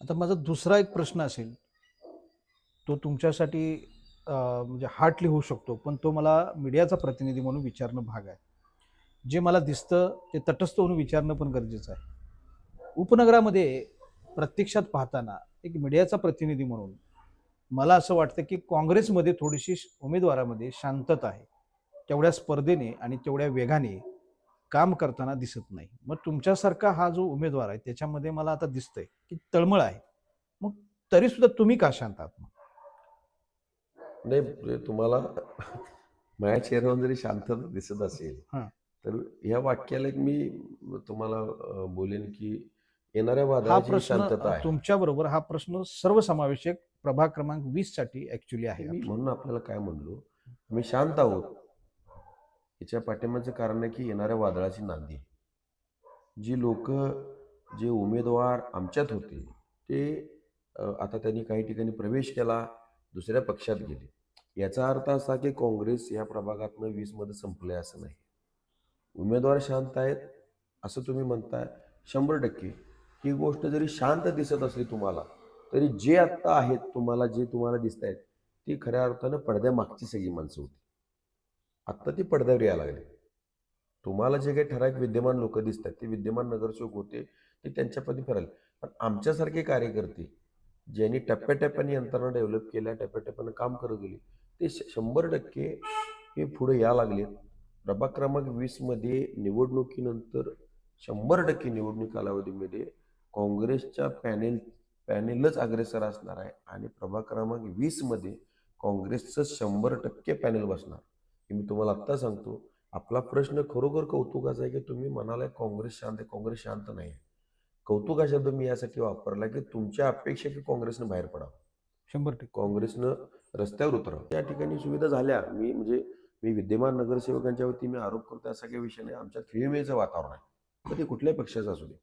आता माझा दुसरा एक प्रश्न असेल तो तुमच्यासाठी म्हणजे हार्टली होऊ शकतो पण तो मला मीडियाचा प्रतिनिधी म्हणून विचारणं भाग आहे. जे मला दिसतं ते तटस्थ म्हणून विचारणं पण गरजेचं आहे. उपनगरामध्ये प्रत्यक्षात पाहताना एक मीडियाचा प्रतिनिधी म्हणून मला असं वाटतं की काँग्रेसमध्ये थोडीशी उमेदवारामध्ये शांतता आहे. तेवढ्या स्पर्धेने आणि तेवढ्या वेगाने काम करताना दिसत नाही. मग तुमच्यासारखा हा जो उमेदवार आहे त्याच्यामध्ये मला आता दिसतंय की तळमळ आहे. मग तरी सुद्धा तुम्ही का शांत आहात मग? नाही म्हणजे तुम्हाला माझ्या चेहऱ्यावर जरी शांतता दिसत असेल हां. तर ह्या वाक्याला एक मी तुम्हाला बोलेन की येणाऱ्या प्रश्न शांतता तुमच्या बरोबर हा प्रश्न सर्वसमावेशक प्रभाग क्रमांक वीससाठी ऍक्च्युली आहे म्हणून आपल्याला काय म्हणलो मी शांत आहोत. याच्या पाठिंबाचं कारण आहे की येणाऱ्या वादळाची नांदी. जी लोक जे उमेदवार आमच्यात होते ते आता त्यांनी काही ठिकाणी प्रवेश केला दुसऱ्या पक्षात गेले. याचा अर्थ असा की काँग्रेस या प्रभागातनं वीसमध्ये संपले असं नाही. उमेदवार शांत आहेत असं तुम्ही म्हणताय शंभर टक्के. ही गोष्ट जरी शांत दिसत असली तुम्हाला तरी जे आत्ता आहेत तुम्हाला जे तुम्हाला दिसत आहेत ती खऱ्या अर्थानं पडद्यामागची सगळी माणसं होती. आत्ता ती पडद्यावर यायला लागली. तुम्हाला जे काही ठराविक विद्यमान लोक दिसतात ते विद्यमान नगरसेवक होते ते त्यांच्यापदी फिरायला. पण आमच्यासारखे कार्यकर्ते ज्यांनी टप्प्याटप्प्याने यंत्रणा डेव्हलप केल्या टप्प्याटप्प्यानं काम करत गेले ते श- शंभर टक्के हे पुढे या लागले. प्रभाग क्रमांक वीसमध्ये निवडणुकीनंतर शंभर टक्के निवडणूक कालावधीमध्ये काँग्रेसच्या पॅनेल पॅनेलच अग्रेसर असणार आहे आणि प्रभाग क्रमांक वीसमध्ये काँग्रेसचं शंभर टक्के पॅनेल बसणार. हे मी तुम्हाला आत्ता सांगतो आपला प्रश्न खरोखर कौतुकाचा आहे की तुम्ही म्हणालाय काँग्रेस शांत आहे काँग्रेस शांत नाही आहे कौतुक हा शब्द मी यासाठी वापरला की तुमच्या अपेक्षा की काँग्रेसनं बाहेर पडावं. शंभर टक्के. काँग्रेसनं रस्त्यावर उतरावं. त्या ठिकाणी सुविधा झाल्या. मी म्हणजे मी विद्यमान नगरसेवकांच्या वती मी आरोप करतो असा काही विषय नाही. आमच्यात खेळीमेळीचं वातावरण आहे. मग ते कुठल्याही पक्षाचं असू दे.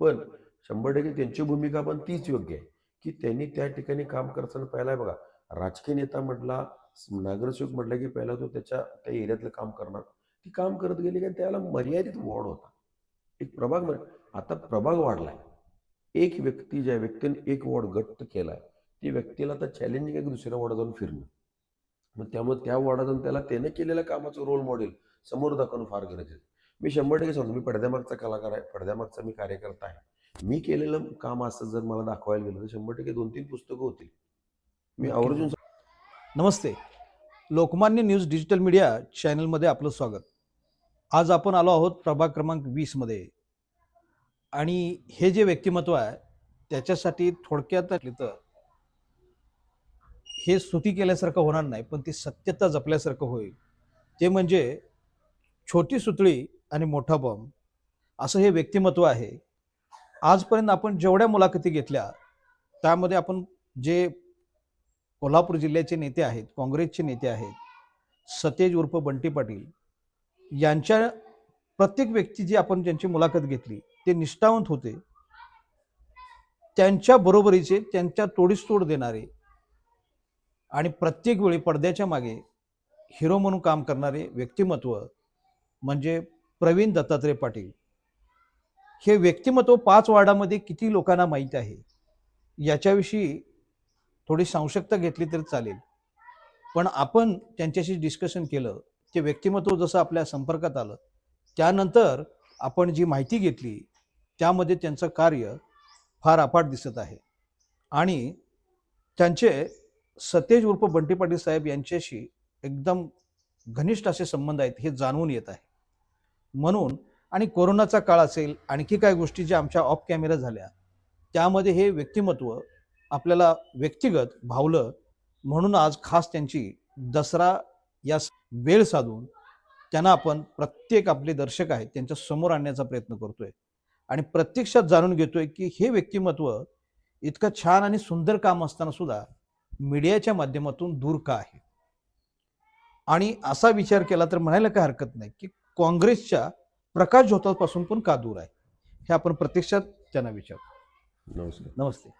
पण शंभर टक्के त्यांची भूमिका पण तीच योग्य आहे की त्यांनी त्या ठिकाणी काम करताना पहिला बघा. राजकीय नेता म्हटला नगरसेवक म्हटलं की पहिला तो त्याच्या त्या एरियातलं काम करणार. ती काम करत गेली की त्याला मर्यादित वॉर्ड होता. एक प्रभाग आता प्रभाग वाढलाय. एक व्यक्ती ज्या व्यक्तीने एक वॉर्ड गट केलाय ती व्यक्तीला आता चॅलेंजिंग आहे की दुसऱ्या वॉर्डात जाऊन फिरणं. मग त्यामुळे त्या वॉर्डात जाऊन त्याला त्याने केलेल्या कामाचं रोल मॉडेल समोर दाखवणं फार गरजेचं आहे. मी शंभर टक्के सांगतो मी पडद्यामागचा कलाकार आहे पडद्यामागचा मी कार्यकर्ता आहे. मी केलेलं काम असं जर मला दाखवायला गेलं तर शंभर टक्के दोन तीन पुस्तकं होतील. मी. आवर्जून नमस्ते. लोकमान्य न्यूज डिजिटल मीडिया चॅनलमध्ये आपलं स्वागत. आज आपण आलो आहोत प्रभाग क्रमांक वीसमध्ये. आणि हे जे व्यक्तिमत्व आहे त्याच्यासाठी थोडक्यात तर हे स्तुती केल्यासारखं होणार नाही पण ती सत्यता जपल्यासारखं होईल. ते म्हणजे छोटी सुतळी आणि मोठा बॉम्ब असं हे व्यक्तिमत्व आहे. आजपर्यंत आपण जेवढ्या मुलाखती घेतल्या त्यामध्ये आपण जे कोल्हापूर जिल्ह्याचे नेते आहेत काँग्रेसचे नेते आहेत सतेज उर्फ बंटी पाटील यांच्या प्रत्येक व्यक्ती जी आपण ज्यांची मुलाखत घेतली ते निष्ठावंत होते. त्यांच्या बरोबरीचे त्यांच्या तोडीस तोड देणारे आणि प्रत्येक वेळी पडद्याच्या मागे हिरो म्हणून काम करणारे व्यक्तिमत्व म्हणजे प्रवीण दत्तात्रय पाटील. हे व्यक्तिमत्व पाच वार्डामध्ये किती लोकांना माहीत आहे? याच्याविषयी थोडी संशक्ता घेतली तरी चालेल. पण आपण त्यांच्याशी डिस्कशन केलं ते व्यक्तिमत्व जसं आपल्या संपर्कात आलं त्यानंतर आपण जी माहिती घेतली त्यामध्ये त्यांचं कार्य फार अपाट दिसत आहे. आणि त्यांचे सतेज उर्फ बंटी पाटील साहेब यांच्याशी एकदम घनिष्ठ असे संबंध आहेत हे जाणवून येत आहे. म्हणून आणि कोरोनाचा काळ असेल आणखी काय गोष्टी ज्या आमच्या ऑफ कॅमेरा झाल्या त्यामध्ये हे व्यक्तिमत्व आपल्याला व्यक्तिगत भावलं म्हणून आज खास त्यांची दसरा या वेळ साधून त्यांना आपण प्रत्येक आपले दर्शक आहेत त्यांच्यासमोर आणण्याचा प्रयत्न करतोय. आणि प्रत्यक्षात जाणून घेतोय की हे व्यक्तिमत्व इतकं छान आणि सुंदर काम असताना सुद्धा मीडियाच्या माध्यमातून दूर का आहे? आणि असा विचार केला तर म्हणायला काय हरकत नाही की काँग्रेसच्या प्रकाश झोतापासून पण का दूर आहे? हे आपण प्रत्यक्षात त्यांना विचार. नमस्कार. नमस्ते.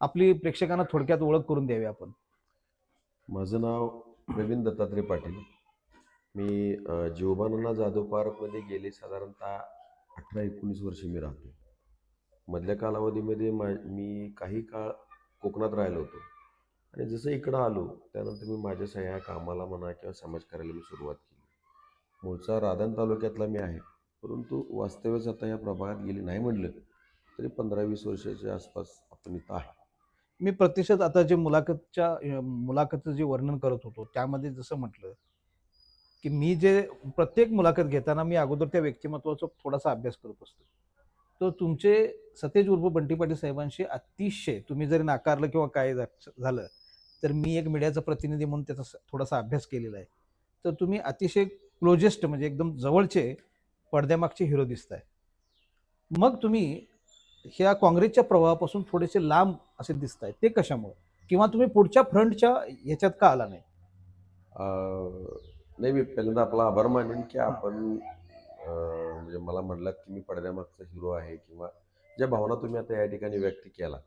आपली प्रेक्षकांना थोडक्यात ओळख करून द्यावी आपण. माझं नाव प्रवीण दत्तात्रय पाटील. मी जीवबानना जाधव पार्कमध्ये गेले साधारणतः अठरा एकोणीस वर्ष मी राहतो मधल्या कालावधीमध्ये मा मी काही काळ कोकणात राहिलो होतो. आणि जसं इकडं आलो त्यानंतर मी माझ्या सह्या कामाला म्हणा किंवा समाजकार्याला मी सुरुवात केली. मूळचा राधन तालुक्यातला मी आहे परंतु वास्तव्यच आता या प्रभागात गेली नाही म्हणलं तरी पंधरा वीस वर्षाच्या आसपास आपण इथं आहे. मी प्रतिशत आता जे मुलाखतच्या मुलाखतचं जे वर्णन करत होतो त्यामध्ये जसं म्हटलं की मी जे प्रत्येक मुलाखत घेताना मी अगोदर त्या व्यक्तिमत्वाचा थोडासा अभ्यास करत असतो. तर तुमचे सतेज उर्फ बंटी पाटील साहेबांशी अतिशय तुम्ही जरी नाकारलं किंवा काय झा- झालं तर मी एक मीडियाचा प्रतिनिधी म्हणून त्याचा थोडासा अभ्यास केलेला आहे. तर तुम्ही अतिशय क्लोजेस्ट म्हणजे एकदम जवळचे पडद्यामागचे हिरो दिसत आहे मग तुम्ही ह्या काँग्रेसच्या प्रवाहापासून थोडेसे लांब असे दिसत आहेत. ते कशामुळे? किंवा तुम्ही पुढच्या फ्रंटच्या ह्याच्यात का आला नाही? नाही मी पहिल्यांदा आपला आभार मानेन की आपण म्हणजे मला म्हणलात की मी पडद्यामागचा हिरो आहे किंवा ज्या भावना तुम्ही आता या ठिकाणी व्यक्त केला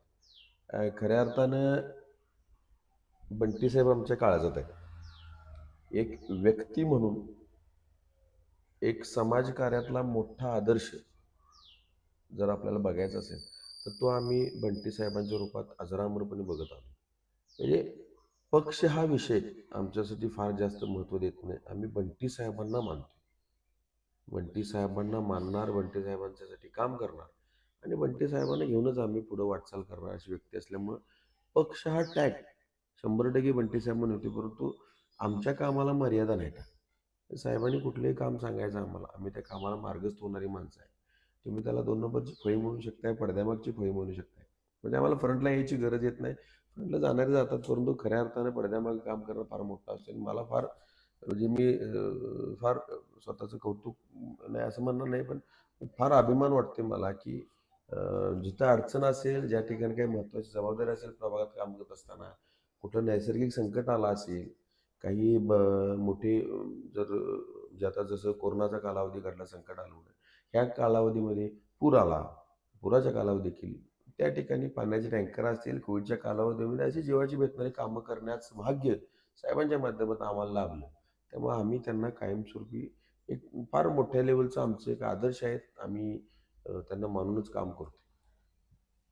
खऱ्या अर्थानं बंटी साहेब आमच्या काळजात आहे एक व्यक्ती म्हणून एक समाजकार्यातला मोठा आदर्श जर आपल्याला बघायचा असेल तर तो आम्ही बंटी साहेबांच्या रूपात अजरामरपणे बघत आलो. म्हणजे पक्ष हा विषय आमच्यासाठी फार जास्त महत्त्व देत नाही. आम्ही बंटी साहेबांना मानतो. बंटी साहेबांना मानणार बंटी साहेबांच्यासाठी काम करणार आणि बंटी साहेबांना घेऊनच आम्ही पुढं वाटचाल करणार अशी व्यक्ती असल्यामुळं पक्ष हा टॅग. शंभर टक्के बंटी साहेब होते परंतु आमच्या कामाला मर्यादा नाही साहेबांनी कुठलंही काम सांगायचं आम्हाला. आम्ही त्या कामाला मार्गस्थ होणारी माणसं आहे तुम्ही त्याला दोन नंबरची फळी म्हणू शकताय पडद्यामागची फळी म्हणू शकताय. म्हणजे आम्हाला फ्रंटला यायची गरज येत नाही. फ्रंटला जाणारे जातात परंतु खऱ्या अर्थाने पडद्यामागे काम करणं फार मोठं असेल मला फार म्हणजे मी फार स्वतःचं कौतुक नाही असं म्हणणं नाही पण फार अभिमान वाटते मला की जिथं अडचण असेल ज्या ठिकाणी काही महत्त्वाची जबाबदारी असेल प्रभागात काम करत असताना कुठं नैसर्गिक संकट आला असेल काही ब मोठे जर ज्या जे आता जसं कोरोनाचा कालावधी घडला संकट आलं होतं ह्या कालावधीमध्ये पूर आला पुराच्या कालावधी देखील त्या ठिकाणी पाण्याचे टँकर असतील कोविडच्या कालावधीमध्ये अशी जीवाची भेटणारी कामं करण्याचं भाग्य साहेबांच्या माध्यमातून आम्हाला लाभलं. त्यामुळे आम्ही त्यांना कायमस्वरूपी एक फार मोठ्या लेवलचं आमचं एक आदर्श आहेत आम्ही त्यांना मानूनच काम करतो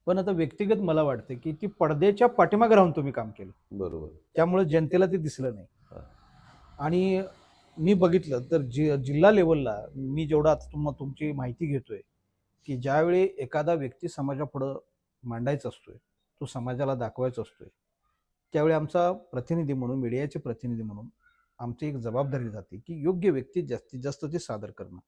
पण आता व्यक्तिगत मला वाटतं की ती पडद्याच्या पाठीमागे राहून तुम्ही काम केलं. बरोबर. त्यामुळे जनतेला ते दिसलं नाही. आणि मी बघितलं तर जि जिल्हा लेवलला मी जेवढा आता तुम्हा तुमची माहिती घेतोय की ज्यावेळी एखादा व्यक्ती समाजापुढं मांडायचा असतोय तो समाजाला दाखवायचा असतोय त्यावेळी आमचा प्रतिनिधी म्हणून मीडियाचे प्रतिनिधी म्हणून आमची एक जबाबदारी जाते की योग्य व्यक्ती जास्तीत जास्त ते सादर करणं.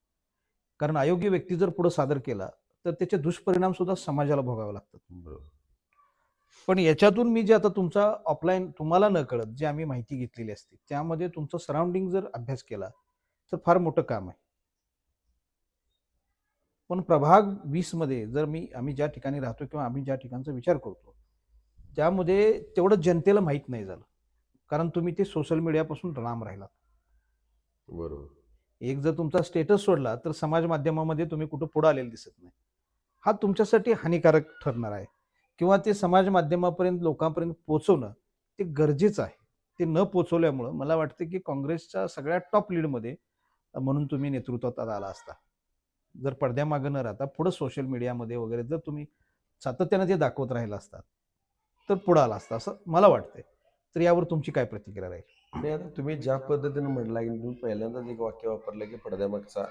कारण अयोग्य व्यक्ती जर पुढं सादर केला तर त्याचे दुष्परिणाम सुद्धा समाजाला भोगावे लागतात. बरोबर. पण याच्यातून मी जे आता तुमचा ऑफलाईन तुम्हाला न कळत जे आम्ही माहिती घेतलेली असते त्यामध्ये तुमचं सराउंडिंग जर अभ्यास केला तर फार मोठं काम आहे. पण प्रभाग वीसमध्ये जर मी आम्ही ज्या ठिकाणी राहतो किंवा आम्ही ज्या ठिकाणचा विचार करतो त्यामध्ये तेवढं जनतेला माहीत नाही झालं. कारण तुम्ही ते सोशल मीडियापासून लांब राहिलात. बरोबर. एक जर तुमचा स्टेटस सोडला तर समाज माध्यमामध्ये तुम्ही कुठं पुढं आलेलं दिसत नाही. हा तुमच्यासाठी हानिकारक ठरणार आहे. किंवा ते समाज माध्यमापर्यंत लोकांपर्यंत पोचवणं ते गरजेचं आहे. ते न पोचवल्यामुळं मला वाटतं की काँग्रेसच्या सगळ्या टॉप लीडमध्ये म्हणून तुम्ही नेतृत्वात आला असता. जर पडद्यामागं न राहता पुढं सोशल मीडियामध्ये वगैरे जर तुम्ही सातत्यानं ते दाखवत राहिला असतात तर पुढं आला असता असं मला वाटतंय. तर यावर तुमची काय प्रतिक्रिया राहील? नाही आता तुम्ही ज्या पद्धतीने म्हणला की तुम्ही पहिल्यांदाच एक वाक्य वापरलं की पडद्यामागचा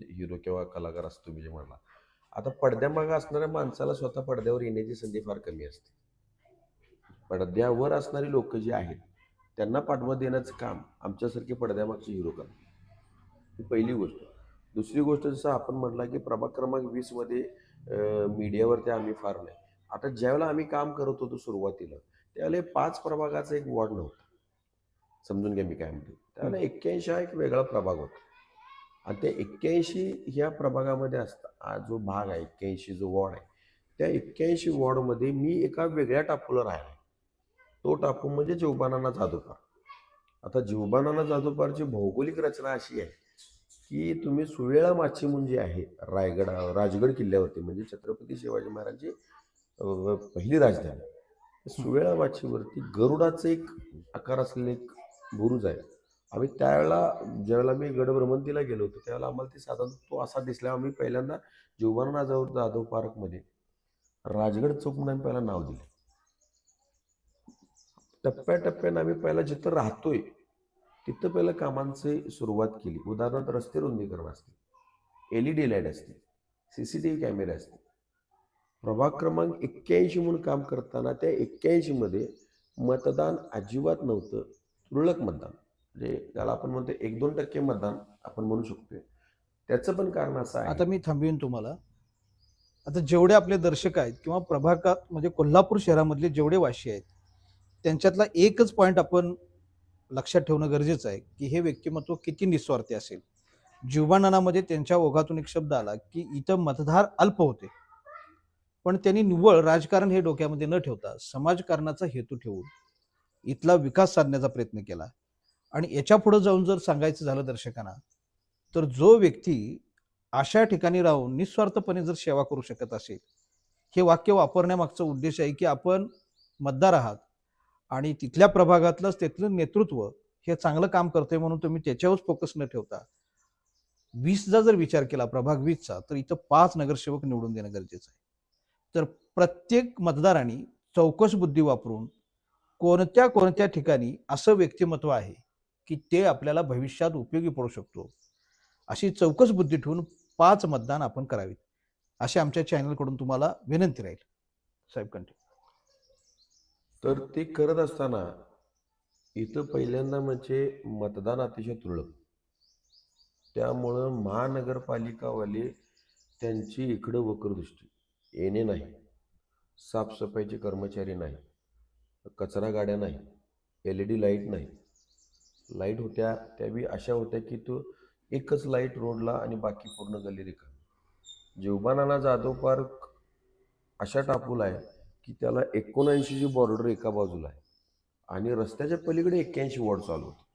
हिरो किंवा कलाकार असतो तुम्ही जे म्हणला. आता पडद्यामागं असणाऱ्या माणसाला स्वतः पडद्यावर येण्याची संधी फार कमी असते. पडद्यावर असणारी लोक जी आहेत त्यांना पाठबळ देण्याचं काम आमच्यासारखे पडद्यामागचे हिरो करतात. ही पहिली गोष्ट. दुसरी गोष्ट जसं आपण म्हटला की प्रभाग क्रमांक वीसमध्ये मीडियावरती आम्ही फार नाही. आता ज्यावेळेला आम्ही काम करत होतो सुरुवातीला त्यावेळेला पाच प्रभागाचा एक वॉर्ड नव्हता. समजून घ्या मी काय म्हणतो त्यावेळेला एक्क्याऐंशी हा एक वेगळा प्रभाग होता. आणि त्या एक्क्याऐंशी ह्या प्रभागामध्ये असता. हा जो भाग आहे एक्क्याऐंशी जो वॉर्ड आहे त्या एक्क्याऐंशी वॉर्डमध्ये मी एका वेगळ्या टापूला राहिला तो टापू म्हणजे जीवबानाना जादूपार आता जीवबानाना जादूपारची भौगोलिक रचना अशी आहे की तुम्ही सुवेळा माचीमून जी आहे रायगड राजगड किल्ल्यावरती म्हणजे छत्रपती शिवाजी महाराजची पहिली राजधानी. सुवेळा माचीवरती गरुडाचं एक आकार असलेलं एक बुरुज आहे. आम्ही त्यावेळेला ज्यावेळेला मी गडभ्रमंतीला गेलो होतो त्यावेळेला आम्हाला ते साधारण तो असा दिसला. आम्ही पहिल्यांदा जीवबाना जाधव पार्कमध्ये राजगड चौक म्हणून आम्ही पहिला नाव दिले. टप्प्याटप्प्यानं आम्ही पहिला जिथं राहतोय तिथं पहिलं कामांची सुरुवात केली. उदाहरणार्थ रस्ते रुंदीकरण असते एल ई डी लाइट असते सी सी टी व्ही कॅमेरे असते. प्रभाग क्रमांक एक्क्याऐंशी म्हणून काम करताना त्या एक्क्याऐंशीमध्ये मतदान अजिबात नव्हतं तुरळक मतदान. म्हणजे त्याला आपण म्हणतो एक दोन टक्के मतदान आपण म्हणू शकतोय. त्याचं पण कारण असं आहे. आता मी थांबवीन तुम्हाला. आता जेवढे आपले दर्शक आहेत किंवा प्रभागात म्हणजे कोल्हापूर शहरामधले जेवढे वाशी आहेत त्यांच्यातला एकच पॉईंट आपण लक्षात ठेवणं गरजेचं आहे की हे व्यक्तिमत्व किती निस्वार्थी असेल. जीवनानामध्ये त्यांच्या ओघातून एक शब्द आला की इथं मतदार अल्प होते. पण त्यांनी निव्वळ राजकारण हे डोक्यामध्ये न ठेवता समाजकारणाचा हेतू ठेवून इथला विकास साधण्याचा प्रयत्न केला. आणि याच्यापुढे जाऊन जर सांगायचं झालं दर्शकांना तर जो व्यक्ती अशा ठिकाणी राहून निस्वार्थपणे जर सेवा करू शकत असेल हे वाक्य वापरण्यामागचा उद्देश आहे की आपण मतदार आहात आणि तिथल्या प्रभागातलंच तिथलं नेतृत्व हे चांगलं काम करतंय म्हणून तुम्ही त्याच्यावरच फोकस न ठेवता. वीसचा जर विचार केला प्रभाग वीसचा तर इथं पाच नगरसेवक निवडून देणं गरजेचं आहे. तर प्रत्येक मतदारांनी चौकस बुद्धी वापरून कोणत्या कोणत्या ठिकाणी असं व्यक्तिमत्व आहे की ते आपल्याला भविष्यात उपयोगी पडू शकतो. अशी चौकस बुद्धी ठेवून पाच मतदान आपण करावीत. अशी आमच्या चॅनलकडून तुम्हाला विनंती राहील. साहेब कंटिन्यू तर ते करत असताना इथं पहिल्यांदा म्हणजे मतदान अतिशय तुरळक. त्यामुळं महानगरपालिकावाले त्यांची इकडं वक्रदृष्टी येणे नाही. साफसफाईचे कर्मचारी नाही. कचरा गाड्या नाही. एल ई डी लाइट नाही. लाइट होत्या त्यावेळी अशा होत्या की तो एकच लाइट रोडला आणि बाकी पूर्ण गल्ली रिकामी. जीवबानाला जाधव पार्क अशा टापूला आहे की त्याला एकोणऐंशीची बॉर्डर एका बाजूला आहे. आणि रस्त्याच्या पलीकडे एक्क्याऐंशी वॉर्ड चालू होते.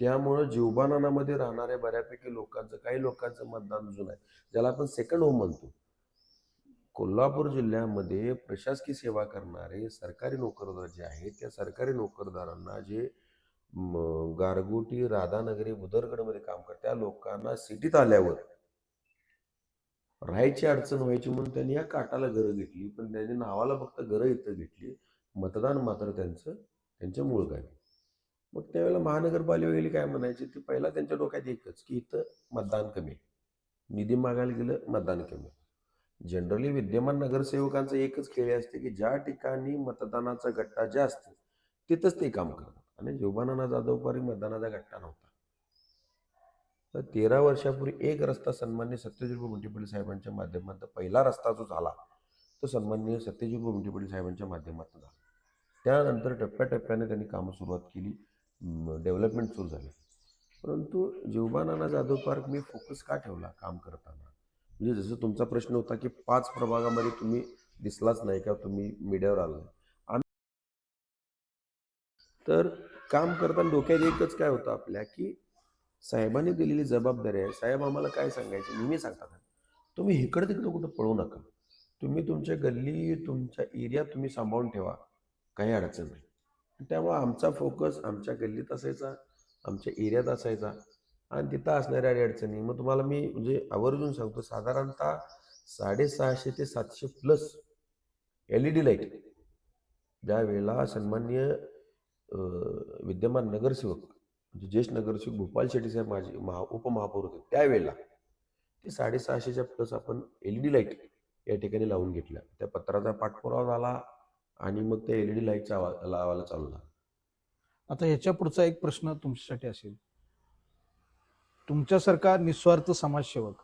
त्यामुळं जीवबानामध्ये राहणाऱ्या बऱ्यापैकी लोकांचं काही लोकांचं मतदान अजून आहे. ज्याला आपण सेकंड होम म्हणतो. कोल्हापूर जिल्ह्यामध्ये प्रशासकीय सेवा करणारे सरकारी नोकरदार जे आहेत त्या सरकारी नोकरदारांना जे गारगोटी राधानगरी बुदरगडमध्ये काम करतात त्या लोकांना सिटीत आल्यावर राहायची अडचण व्हायची म्हणून त्यांनी या काटाला घरं घेतली. पण त्यांनी नावाला फक्त घरं इथं घेतली. मतदान मात्र त्यांचं त्यांच्या मूळ गावी. मग त्यावेळेला महानगरपालिकेला काय म्हणायचे? ते पहिला त्यांच्या डोक्यात एकच की इथं मतदान कमी. आहे निधी मागायला गेलं मतदान कमी. आहे जनरली विद्यमान नगरसेवकांचं एकच खेळ असते की ज्या ठिकाणी मतदानाचा गट्टा जास्त तिथंच ते काम करतात. आणि जोबानाना जाधवपारी मतदानाचा गट्टा नव्हता. तर तेरा वर्षापूर्वी एक रस्ता सन्मान्य सत्यजित मुंटीपल्ली साहेबांच्या माध्यमातून पहिला रस्ता जो झाला तो सन्मान्य सत्यजित मुंटीपल्ली साहेबांच्या माध्यमातून झाला. त्यानंतर टप्प्याटप्प्याने त्यांनी कामं सुरुवात केली डेव्हलपमेंट सुरू झाली. परंतु जीवबानाना जाधव पार्क मी फोकस का ठेवला काम करताना? म्हणजे जसं तुमचा प्रश्न होता की पाच प्रभागामध्ये तुम्ही दिसलाच नाही का तुम्ही मीडियावर आला नाही तर काम करताना डोक्यात एकच काय होतं आपल्या की साहेबांनी दिलेली जबाबदारी आहे. साहेब आम्हाला काय सांगायचे? नेहमी सांगतात. तुम्ही इकडं तिकडं कुठं पळू नका. तुम्ही तुमच्या गल्ली तुमच्या एरिया तुम्ही सांभाळून ठेवा. काही अडचण नाही. त्यामुळं आमचा फोकस आमच्या गल्लीत असायचा आमच्या एरियात असायचा. आणि तिथं असणाऱ्या अडचणी मग तुम्हाला मी म्हणजे आवर्जून सांगतो साधारणतः साडेसहाशे ते सातशे plus L E D light ज्या वेळेला सन्मान्य विद्यमान नगरसेवक म्हणजे ज्येष्ठ नगरसेवक भोपाल शेट्टी साहेब माझे महा उपमहापौर होते. त्यावेळेला ते साडेसहाशेच्या प्लस आपण एल ई डी लाइट या ठिकाणी लावून घेतल्या. त्या पत्राचा पाठपुरावा झाला आणि मग त्या एल ई डी लाईटचा लावायला चालू झाला. आता ह्याच्या पुढचा एक प्रश्न तुमच्यासाठी असेल. तुमच्यासारखा निस्वार्थ समाजसेवक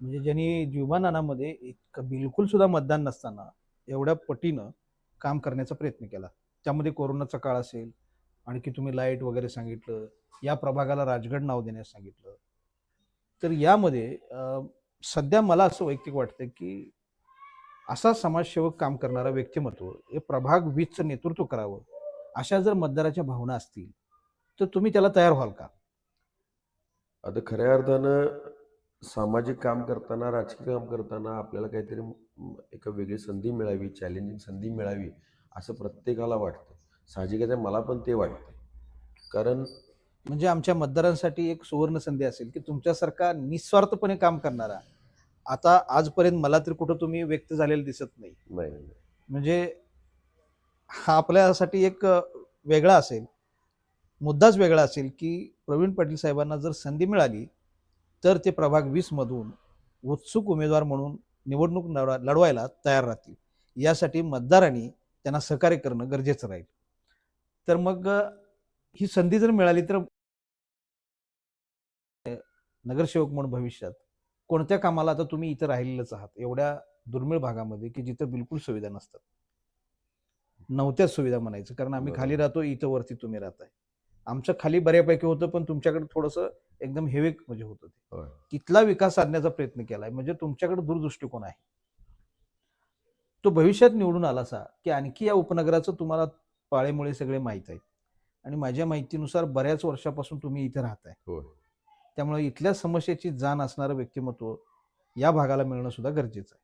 म्हणजे ज्यांनी जीवनानामध्ये इतकं बिलकुल सुद्धा मतदान नसताना एवढ्या पटीनं काम करण्याचा प्रयत्न केला. त्यामध्ये कोरोनाचा काळ असेल आणखी तुम्ही लाइट वगैरे सांगितलं या प्रभागाला राजगड नाव देण्यास सांगितलं. तर यामध्ये सध्या मला असं वैयक्तिक वाटतं की असा समाजसेवक काम करणारा व्यक्तिमत्व हे प्रभाग वीजचं नेतृत्व करावं अशा जर मतदाराच्या भावना असतील तर तुम्ही त्याला तयार व्हाल का? आता खऱ्या अर्थानं सामाजिक काम करताना राजकीय काम करताना आपल्याला काहीतरी एका एक वेगळी संधी मिळावी चॅलेंजिंग संधी मिळावी असं प्रत्येकाला वाटतं. साहजिकच आहे मला पण ते वाटतं. कारण म्हणजे आमच्या मतदारांसाठी एक सुवर्ण संधी असेल की तुमच्यासारखा निस्वार्थपणे काम करणारा. आता आजपर्यंत मला तर कुठं तुम्ही व्यक्त झालेलं दिसत नाही. म्हणजे हा आपल्यासाठी एक वेगळा असेल. मुद्दाच वेगळा असेल की प्रवीण पाटील साहेबांना जर संधी मिळाली तर ते प्रभाग वीस मधून उत्सुक उमेदवार म्हणून निवडणूक लढवा- लढवायला तयार राहतील. यासाठी मतदारांनी त्यांना सहकार्य करणं गरजेचं राहील. तर मग ही संधी जर मिळाली तर नगरसेवक म्हणून भविष्यात कोणत्या कामाला आता तुम्ही इथं राहिलेलंच आहात? एवढ्या दुर्मिळ भागामध्ये की जिथं बिलकुल सुविधा नसतात. नव्हत्याच सुविधा म्हणायचं कारण आम्ही. खाली राहतो इथं वरती तुम्ही राहताय. आमचं खाली बऱ्यापैकी होतं पण तुमच्याकडे थोडंसं एकदम हेवे म्हणजे होतं ते. तिथला विकास साधण्याचा प्रयत्न केलाय म्हणजे तुमच्याकडे दूरदृष्टिकोन आहे. तो भविष्यात निवडून आला असा की आणखी या उपनगराचं तुम्हाला पाळेमुळे सगळे माहीत आहेत. आणि माझ्या माहितीनुसार बऱ्याच वर्षापासून तुम्ही इथे राहताय. त्यामुळे इथल्या समस्येची जाण असणारं व्यक्तिमत्व या भागाला मिळणं सुद्धा गरजेचं आहे.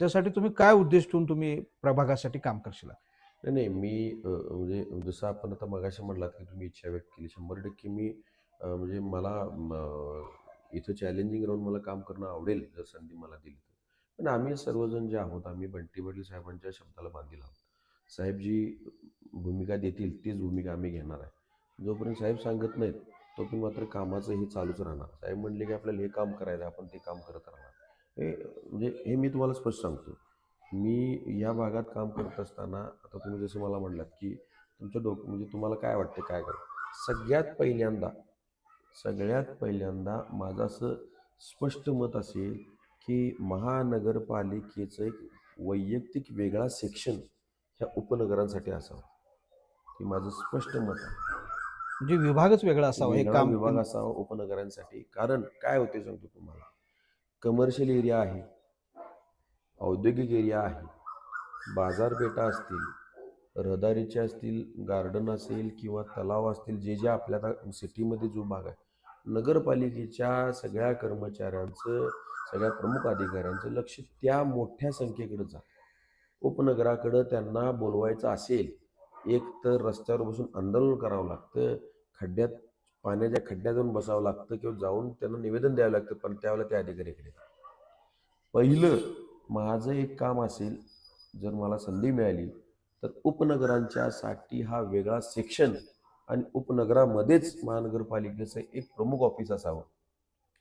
त्यासाठी तुम्ही काय उद्देश ठेवून तुम्ही प्रभागासाठी काम करशील? नाही नाही मी म्हणजे जसं आपण आता मगाशी म्हटलात की तुम्ही इच्छा व्यक्त केली. शंभर टक्के मी म्हणजे मला इथं चॅलेंजिंग राहून मला काम करणं आवडेल जर संधी मला दिली पण आम्ही सर्वजण जे आहोत आम्ही बंटी पाटील साहेबांच्या शब्दाला बांधील आहोत साहेब जी भूमिका देतील तीच भूमिका आम्ही घेणार आहे. जोपर्यंत साहेब सांगत नाहीत तोपर्यंत मात्र कामाचं हे चालूच राहणार. साहेब म्हणले की आपल्याला हे काम करायचं आहे, आपण ते काम करत राहणार. हे म्हणजे हे मी तुम्हाला स्पष्ट सांगतो. मी या भागात काम करत असताना आता तुम्ही जसं मला म्हणलात की तुमच्या डोक म्हणजे तुम्हाला काय वाटते काय कर सगळ्यात पहिल्यांदा सगळ्यात पहिल्यांदा माझं असं स्पष्ट मत असेल की महानगरपालिकेचं एक वैयक्तिक वेगळा सेक्शन ह्या उपनगरांसाठी असावा. हे माझं स्पष्ट मत आहे. म्हणजे विभागच वेगळा असावा हे वेगळा काम विभाग असावा उपनगरांसाठी. कारण काय होते सांगतो तुम्हाला? कमर्शियल एरिया आहे औद्योगिक एरिया आहे बाजारपेठा असतील रहदारीचे असतील गार्डन असेल किंवा तलाव असतील जे जे आपल्या आता सिटीमध्ये जो भाग आहे नगरपालिकेच्या सगळ्या कर्मचाऱ्यांचं सगळ्या प्रमुख अधिकाऱ्यांचं लक्ष त्या मोठ्या संख्येकडे जातं उपनगराकडं त्यांना बोलवायचं असेल एक तर रस्त्यावर बसून आंदोलन करावं लागतं खड्ड्यात पाण्याच्या खड्ड्यात जाऊन बसावं लागतं किंवा जाऊन त्यांना निवेदन द्यावं लागतं पण त्यावेळेला त्या अधिकाऱ्याकडे पहिलं माझं एक काम असेल जर मला संधी मिळाली तर उपनगरांच्यासाठी हा वेगळा सेक्शन आणि उपनगरामध्येच महानगरपालिकेचं एक प्रमुख ऑफिस असावं.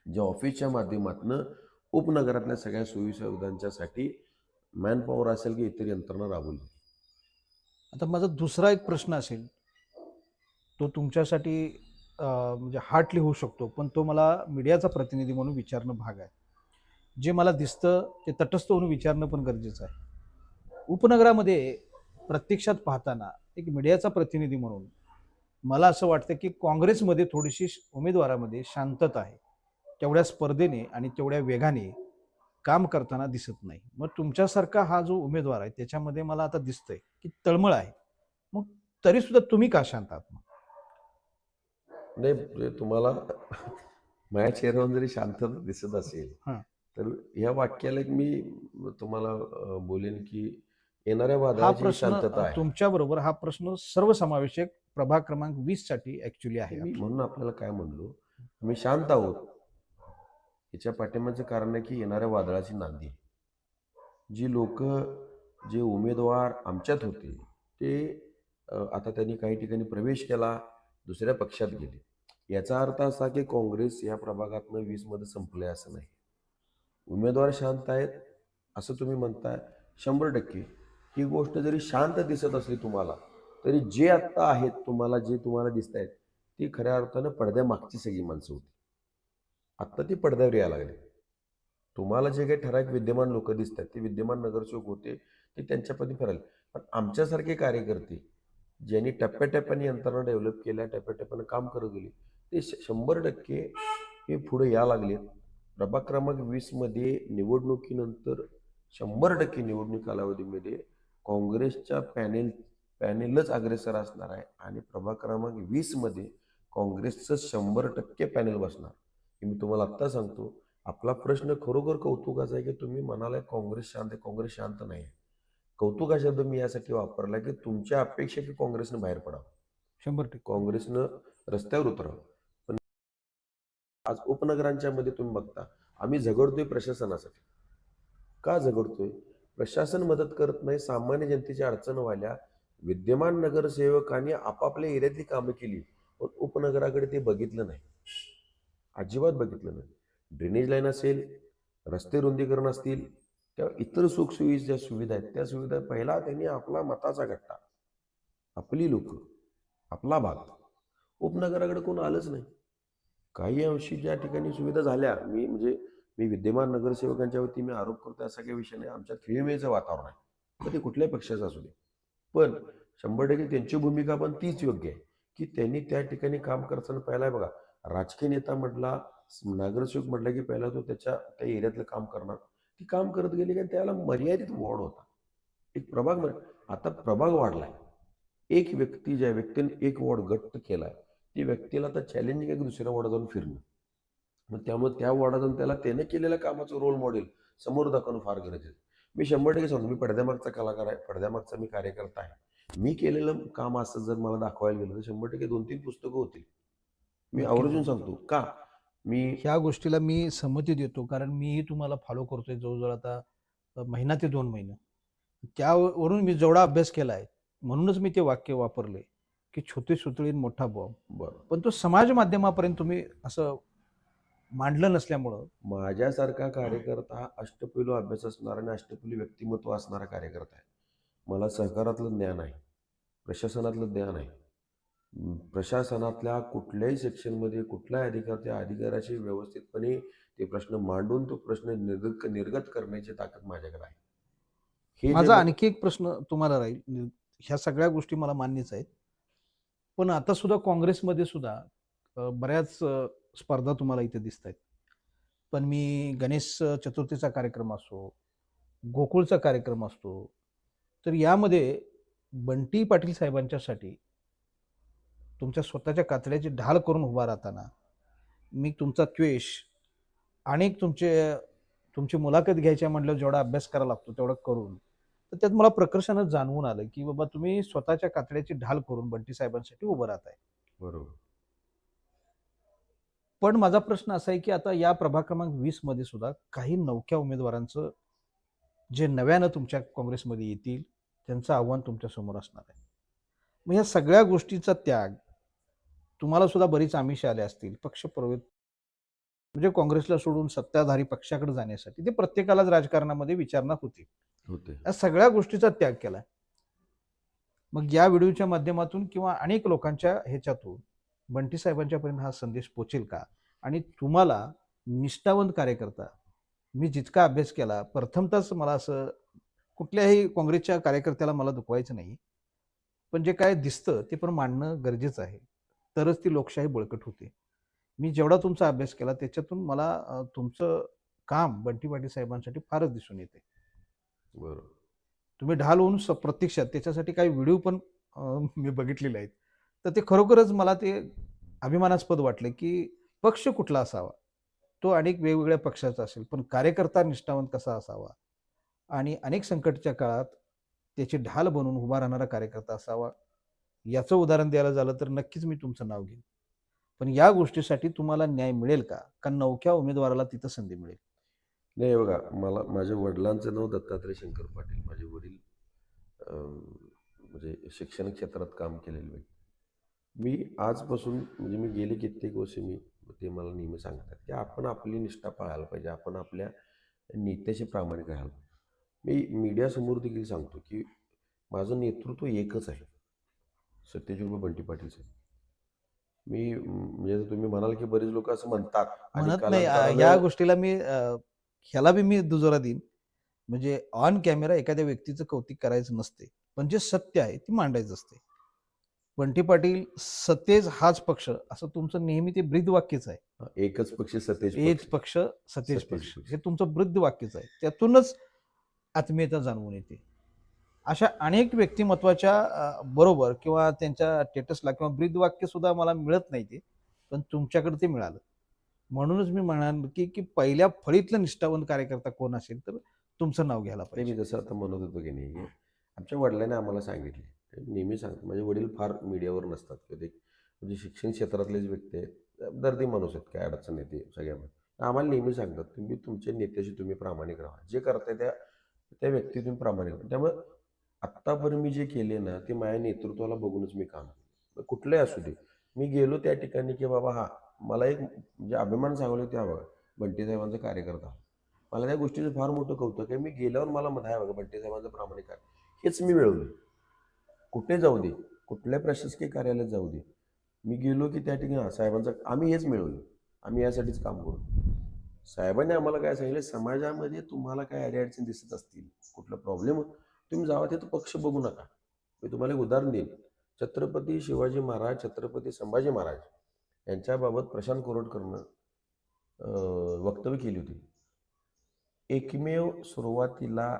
ज्या ऑफिसच्या माध्यमातून उपनगरातल्या सगळ्या सोयीसुविधांच्यासाठी मॅनपॉवर असेल की इतर यंत्रणा राबवली. आता माझा दुसरा एक प्रश्न असेल तो तुमच्यासाठी म्हणजे हार्टली होऊ शकतो पण तो मला मीडियाचा प्रतिनिधी म्हणून विचारणं भाग आहे. जे मला दिसतं ते तटस्थ होऊन विचारणं पण गरजेचं आहे. उपनगरामध्ये प्रत्यक्षात पाहताना एक मीडियाचा प्रतिनिधी म्हणून मला असं वाटतं की काँग्रेसमध्ये थोडीशी उमेदवारामध्ये शांतता आहे. तेवढ्या स्पर्धेने आणि तेवढ्या वेगाने काम करताना दिसत नाही. मग तुमच्यासारखा हा जो उमेदवार आहे त्याच्यामध्ये मला आता दिसतंय की तळमळ आहे. मग तरी सुद्धा तुम्ही का शांत आहात मग? नाही म्हणजे तुम्हाला माझ्या चेहऱ्यावर जरी शांतता दिसत असेल हां. तर या वाक्याला एक मी तुम्हाला बोलेन की येणाऱ्या प्रश्न शांतता तुमच्या बरोबर हा प्रश्न सर्वसमावेशक प्रभाग क्रमांक वीससाठी ऍक्च्युली आहे म्हणून आपल्याला काय म्हणलो आम्ही शांत आहोत. याच्या पाठिंबाचं कारण आहे की येणाऱ्या वादळाची नांदी. आहे. जी लोक जे उमेदवार आमच्यात होते ते आता त्यांनी काही ठिकाणी प्रवेश केला दुसऱ्या पक्षात गेले. याचा अर्थ असा की काँग्रेस या प्रभागातनं वीसमध्ये संपले असं नाही. उमेदवार शांत आहेत असं तुम्ही म्हणताय शंभर टक्के. ही गोष्ट जरी शांत दिसत असली तुम्हाला तरी जे आत्ता आहेत तुम्हाला जे तुम्हाला दिसत आहेत ती खऱ्या अर्थानं पडद्यामागची सगळी माणसं होती. आत्ता ती पडद्यावर यायला लागली. तुम्हाला जे काही ठराविक विद्यमान लोक दिसतात ते विद्यमान नगरसेवक होते ते त्यांच्यापदी फिरायला. पण आमच्यासारखे कार्यकर्ते ज्यांनी टप्प्याटप्प्याने यंत्रणा डेव्हलप केल्या टप्प्याटप्प्यानं काम करत गेले ते श- शंभर टक्के हे पुढे या लागले प्रभाग क्रमांक वीसमध्ये निवडणुकीनंतर शंभर टक्के निवडणूक कालावधीमध्ये काँग्रेसच्या पॅनेल पॅनेलच अग्रेसर असणार आहे आणि प्रभाग क्रमांक वीसमध्ये काँग्रेसचं शंभर टक्के पॅनेल बसणार. हे मी तुम्हाला आत्ता सांगतो आपला प्रश्न खरोखर कौतुकाचा आहे की तुम्ही म्हणालाय काँग्रेस शांत आहे काँग्रेस शांत नाही आहे. कौतुक हा शब्द मी यासाठी वापरला की तुमच्या अपेक्षा की काँग्रेसनं बाहेर पडावं. शंभर टक्के. काँग्रेसनं रस्त्यावर उतरावं. आज उपनगरांच्या मध्ये तुम्ही बघता आम्ही झगडतोय प्रशासनासाठी. का झगडतोय? प्रशासन मदत करत नाही सामान्य जनतेची अडचण व्हायला विद्यमान नगरसेवकांनी आपापल्या एरियातली कामं केली पण उपनगराकडे ते बघितलं नाही. अजिबात बघितलं नाही. ड्रेनेज लाईन असेल रस्ते रुंदीकरण असतील त्या इतर सुखसुविधा ज्या सुविधा आहेत त्या सुविधा पहिला त्यांनी आपला मताचा गट्टा आपली लोक आपला भाग. उपनगराकडे कोण आलंच नाही. काही अंशी ज्या ठिकाणी सुविधा झाल्या मी म्हणजे मी विद्यमान नगरसेवकांच्या वती मी आरोप करतो असा काही विषय नाही. आमच्यात खेळमेळचं वातावरण आहे. मग ते कुठल्याही पक्षाचं असू दे. पण शंभर टक्के त्यांची भूमिका पण तीच योग्य आहे की त्यांनी त्या ठिकाणी काम करताना पहिला बघा राजकीय नेता म्हटला नगरसेवक म्हटला की पहिला तो त्याच्या त्या एरियातलं काम करणार. ती काम करत गेली की त्याला मर्यादित वॉर्ड होता. एक प्रभाग आता प्रभाग वाढलाय. एक व्यक्ती ज्या व्यक्तीने एक वॉर्ड गट्ट केलाय ती व्यक्तीला आता चॅलेंजिंग आहे की दुसऱ्या वॉर्डात जाऊन फिरणं. मग त्यामुळे त्या वॉर्डात जाऊन त्याला त्याने केलेल्या कामाचं रोल मॉडेल समोर दाखवणं फार गरजेचं मी शंभर टक्के सांगतो मी पडद्यामागचा कलाकार आहे पडद्यामागचा मी कार्यकर्ता आहे. मी केलेलं काम असं जर मला दाखवायला गेलं तर शंभर टक्के दोन तीन पुस्तकं होतील. मी. आवर्जून सांगतो. का? मी ह्या गोष्टीला मी संमती देतो कारण मीही तुम्हाला फॉलो करतोय जवळजवळ आता महिना ते दोन महिने. त्यावरून मी जेवढा अभ्यास केला आहे म्हणूनच मी ते वाक्य वापरले की छोटी सुतळी मोठा बॉम्ब बरं. पण तो समाज माध्यमापर्यंत तुम्ही असं मांडलं नसल्यामुळं माझ्यासारखा कार्यकर्ता हा अष्टपैलू अभ्यास असणारा आणि अष्टपैलू व्यक्तिमत्व असणारा कार्यकर्ता आहे. मला सहकारातलं ज्ञान आहे प्रशासनातलं ज्ञान आहे. प्रशासनातल्या कुठल्याही सेक्शनमध्ये कुठल्याही अधिकार त्या अधिकाराशी व्यवस्थितपणे ते प्रश्न मांडून तो प्रश्न निर्गत निर्गत करण्याची ताकद माझ्याकडे आहे. हे माझा आणखी एक प्रश्न तुम्हाला राहील. ह्या सगळ्या गोष्टी मला मान्यच आहेत. पण आता सुद्धा काँग्रेसमध्ये सुद्धा अ, बऱ्याच अ, स्पर्धा तुम्हाला इथे दिसत आहेत. पण मी गणेश चतुर्थीचा कार्यक्रम असो गोकुळचा कार्यक्रम असतो तर यामध्ये बंटी पाटील साहेबांच्यासाठी तुमच्या स्वतःच्या कातड्याची ढाल करून उभा राहताना मी तुमचा द्वेष अनेक तुमचे तुमची मुलाखत घ्यायच्या म्हटल्यावर जेवढा अभ्यास करावा लागतो तेवढा करून तर त्यात मला प्रकर्षानं जाणवून आलं की बाबा तुम्ही स्वतःच्या कातड्याची ढाल करून बंटी साहेबांसाठी उभं राहताय. बरोबर. पण माझा प्रश्न असा आहे की आता या प्रभाग क्रमांक वीसमध्ये सुद्धा काही नवख्या उमेदवारांचं जे नव्यानं तुमच्या काँग्रेसमध्ये येतील त्यांचं आव्हान तुमच्यासमोर असणार आहे. मग ह्या सगळ्या गोष्टीचा त्याग तुम्हाला सुद्धा बरीच आमिष आले असतील पक्ष प्रवेश म्हणजे काँग्रेसला सोडून सत्ताधारी पक्षाकडे जाण्यासाठी. ते प्रत्येकालाच राजकारणामध्ये विचारणा होती. होते. या सगळ्या गोष्टीचा त्याग केलाय. मग या व्हिडिओच्या माध्यमातून किंवा अनेक लोकांच्या ह्याच्यातून बंटी साहेबांच्यापर्यंत हा संदेश पोचेल का? आणि तुम्हाला निष्ठावंत कार्यकर्ता मी जितका अभ्यास केला प्रथमतच मला असं कुठल्याही काँग्रेसच्या कार्यकर्त्याला मला दुखवायचं नाही. पण जे काय दिसतं ते पण मांडणं गरजेचं आहे. तरच ती लोकशाही बळकट होते. मी जेवढा तुमचा अभ्यास केला त्याच्यातून मला तुमचं काम बंटी पाटील साहेबांसाठी फारच दिसून येते. बरोबर. तुम्ही ढाल होऊन प्रत्यक्षात त्याच्यासाठी काही व्हिडिओ पण मी बघितलेले आहेत. तर ते खरोखरच मला ते अभिमानास्पद वाटले की पक्ष कुठला असावा? तो अनेक वेगवेगळ्या पक्षाचा असेल पण कार्यकर्ता निष्ठावंत कसा असावा? आणि अनेक संकटच्या काळात त्याची ढाल बनून उभा राहणारा कार्यकर्ता असावा? याचं उदाहरण द्यायला झालं तर नक्कीच मी तुमचं नाव घेईन. पण या गोष्टीसाठी तुम्हाला न्याय मिळेल का? का नवख्या उमेदवाराला तिथं संधी मिळेल? नाही बघा मला माझ्या वडिलांचं नाव दत्तात्रय शंकर पाटील. माझे वडील म्हणजे शिक्षण क्षेत्रात काम केलेले व्यक्ती मी आजपासून म्हणजे मी गेले कित्येक वर्ष मी ते मला नेहमी सांगतात की आपण आपली निष्ठा पाळायला पाहिजे. आपण आपल्या नेत्याशी प्रामाणिक राहायला पाहिजे. मी मीडियासमोर देखील सांगतो की माझं नेतृत्व एकच आहे. सत्यजित बंटी पाटील साहेब. मी म्हणजे तुम्ही म्हणाल की बरेच लोक असं म्हणतात म्हणत नाही. या गोष्टीला मी ह्याला बी मी दुजोरा देईन. म्हणजे ऑन कॅमेरा एखाद्या व्यक्तीचं कौतिक करायचं नसते. पण जे सत्य आहे ते मांडायचं असते. बंटी पाटील सतेज हाच पक्ष. असं तुमचं नेहमी ते ब्रीद वाक्यच आहे. एकच पक्ष सतेज एक पक्ष. सतेज पक्ष. हे तुमचं वृद्ध वाक्यच आहे. त्यातूनच आत्मीयता जाणवून येते. अशा अनेक व्यक्तिमत्वाच्या बरोबर किंवा त्यांच्या स्टेटसला किंवा ब्रीद वाक्य सुद्धा मला मिळत नाही ते पण तुमच्याकडे ते मिळालं. म्हणूनच मी म्हणाल की की पहिल्या फळीतलं निष्ठावंत कार्यकर्ता कोण असेल तर तुमचं नाव घ्यायला पाहिजे मी जसं आता म्हणत होतो की नाही आमच्या वडिलांनी आम्हाला सांगितले. नेहमी सांगतो माझे वडील फार मीडियावर नसतात. किंवा ते म्हणजे शिक्षण क्षेत्रातलेच व्यक्ती आहेत. दर्दी माणूस आहेत. काय अडचण येते सगळ्यामध्ये. आम्हाला नेहमी सांगतात तुम्ही तुमच्या नेत्याशी तुम्ही प्रामाणिक राहा. जे करताय त्या त्या व्यक्ती तुम्ही प्रामाणिक राहा. त्यामुळे आत्तापर्यंत मी जे केले ना ते माझ्या नेतृत्वाला बघूनच मी काम केलं. कुठलंही असू दे. मी गेलो त्या ठिकाणी की बाबा हा मला एक म्हणजे अभिमान सांगले त्या बघा बंटी साहेबांचा कार्यकर्ता. मला त्या गोष्टीचं फार मोठं कौतुक आहे. मी गेल्यावर मला म्हणत आहे बघा बंटी साहेबांचं प्रामाणिक कार्य हेच मी मिळवले. कुठे जाऊ दे. कुठल्या प्रशासकीय कार्यालयात जाऊ दे. मी गेलो की त्या ठिकाणी हा साहेबांचा आम्ही हेच मिळवलं. आम्ही यासाठीच काम करू. साहेबांनी आम्हाला काय सांगितलं? समाजामध्ये तुम्हाला काय अडचणी दिसत असतील कुठला प्रॉब्लेम तुम्ही जावा तिथं पक्ष बघू नका. मी तुम्हाला एक उदाहरण देईन. छत्रपती शिवाजी महाराज छत्रपती संभाजी महाराज यांच्याबाबत प्रशांत कोरटकरनं वक्तव्य केली होती. एकमेव सुरुवातीला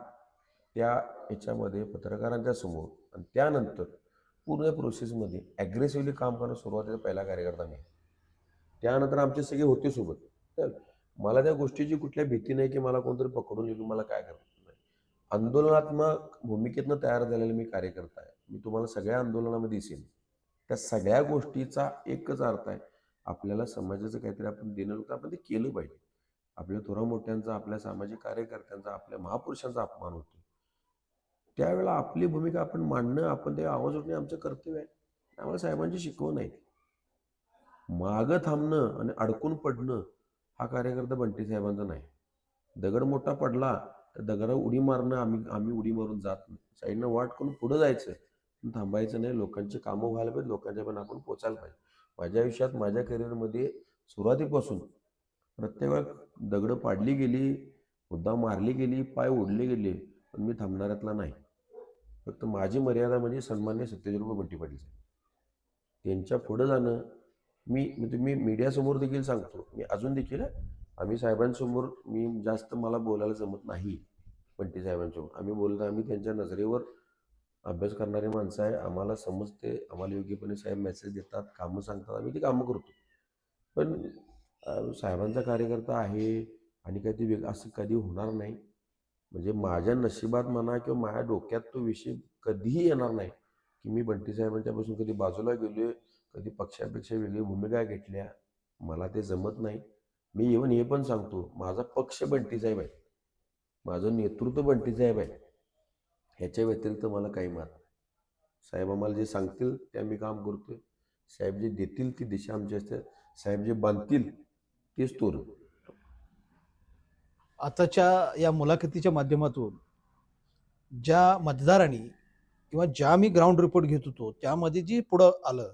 त्या याच्यामध्ये पत्रकारांच्या समोर आणि त्यानंतर पूर्ण प्रोसेसमध्ये ॲग्रेसिव्हली काम करणं सुरुवातीचा पहिला कार्यकर्ता मी. त्यानंतर आमचे सगळे होते सोबत. तर मला त्या गोष्टीची कुठल्या भीती नाही की मला कोणतरी पकडून येईल मला काय करणार? आंदोलनात्मक भूमिकेतनं तयार झालेलं मी कार्यकर्ता आहे. मी तुम्हाला सगळ्या आंदोलनामध्ये दिसेन. त्या सगळ्या गोष्टीचा एकच अर्थ आहे आपल्याला समाजाचं काहीतरी आपण देणं होतं आपण ते केलं पाहिजे. आपल्या थोरा मोठ्यांचा आपल्या सामाजिक कार्यकर्त्यांचा आपल्या महापुरुषांचा अपमान होतो. त्यावेळेला आपली भूमिका आपण मांडणं आपण ते आवाज उठणे आमचं कर्तव्य आहे. त्यामुळे साहेबांची शिकवण आहे. मागं थांबणं आणि अडकून पडणं हा कार्यकर्ता बंटी साहेबांचा नाही. दगड मोठा पडला तर उडी मारणं आम्ही आम्ही उडी मारून जात नाही. साईडनं वाट करून पुढं जायचं पण थांबायचं नाही. लोकांची कामं व्हायला पाहिजे लोकांच्या पण आपण पोचायला पाहिजे. माझ्या आयुष्यात माझ्या करिअरमध्ये सुरुवातीपासून प्रत्येक वेळा दगडं पाडली गेली मुद्दा मारली गेली पाय ओढले गेले पण मी थांबणाऱ्यातला नाही. फक्त माझी मर्यादा म्हणजे सन्मान्य सत्यजित बंटी पाटील साहेब. त्यांच्या पुढं जाणं मी म्हणजे मी मीडियासमोर देखील सांगतो. मी अजून देखील आम्ही साहेबांसमोर मी जास्त मला बोलायला जमत नाही बंटी साहेबांसमोर. आम्ही बोलतो आम्ही त्यांच्या नजरेवर अभ्यास करणारी माणसं आहे. आम्हाला समजते आम्हाला योग्यपणे साहेब मेसेज देतात कामं सांगतात आम्ही ती कामं करतो. पण साहेबांचा कार्यकर्ता आहे आणि काही ते वेग असं कधी होणार नाही. म्हणजे माझ्या नशिबात म्हणा किंवा माझ्या डोक्यात तो विषय कधीही येणार नाही की मी बंटी साहेबांच्यापासून कधी बाजूला गेलोय कधी पक्षापेक्षा वेगळी भूमिका घेतल्या. मला ते जमत नाही. मी इव्हन हे पण सांगतो माझा पक्ष बंटी साहेब आहे. माझं नेतृत्व बंटी साहेब आहे. ह्याच्या व्यतिरिक्त मला काही मात नाही. साहेब आम्हाला जे सांगतील ते आम्ही काम करतोय. साहेब जे देतील ती दिशा आमची असते. साहेब जे बांधतील तेच तोर आताच्या या मुलाखतीच्या माध्यमातून ज्या मतदारांनी किंवा ज्या मी ग्राउंड रिपोर्ट घेत होतो त्यामध्ये जी पुढं आलं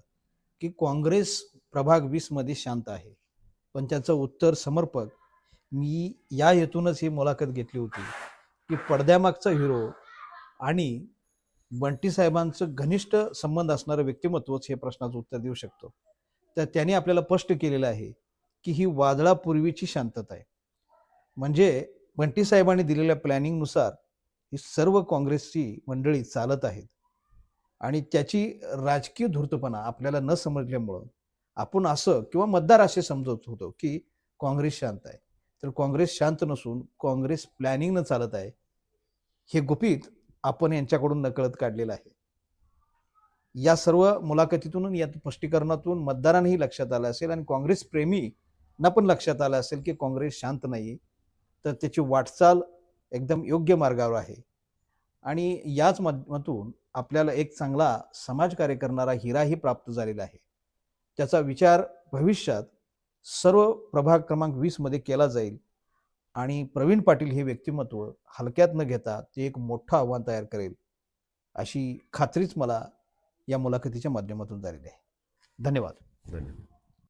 की काँग्रेस प्रभाग वीसमध्ये शांत आहे. पण त्याचं उत्तर समर्पक. मी या हेतूनच ही मुलाखत घेतली होती की पडद्यामागचा हिरो आणि बंटी साहेबांचं घनिष्ठ संबंध असणारं व्यक्तिमत्वच हे प्रश्नाचं उत्तर देऊ शकतो. तर त्यांनी आपल्याला स्पष्ट केलेलं आहे की ही वादळापूर्वीची शांतता आहे. म्हणजे बंटी साहेबांनी दिलेल्या प्लॅनिंगनुसार ही सर्व काँग्रेसची मंडळी चालत आहेत. आणि त्याची राजकीय धूर्तपणा आपल्याला न समजल्यामुळं आपण असं किंवा मतदार असे समजत होतो की काँग्रेस शांत आहे. तर काँग्रेस शांत नसून काँग्रेस प्लॅनिंगनं चालत आहे हे गुपित आपण यांच्याकडून नकळत काढलेलं आहे. या सर्व मुलाखतीतून या स्पष्टीकरणातून मतदारांनाही लक्षात आलं असेल आणि काँग्रेस प्रेमींना पण लक्षात आलं असेल की काँग्रेस शांत नाही तर त्याची वाटचाल एकदम योग्य मार्गावर आहे. आणि याच माध्यमातून आपल्याला एक चांगला समाजकार्य करणारा हिराही प्राप्त झालेला आहे. त्याचा विचार भविष्यात सर्व प्रभाग क्रमांक वीसमध्ये केला जाईल. आणि प्रवीण पाटील हे व्यक्तिमत्व हलक्यात न घेता ते एक मोठं आव्हान तयार करेल अशी खात्रीच मला या मुलाखतीच्या माध्यमातून झालेली आहे. धन्यवाद. धन्यवाद.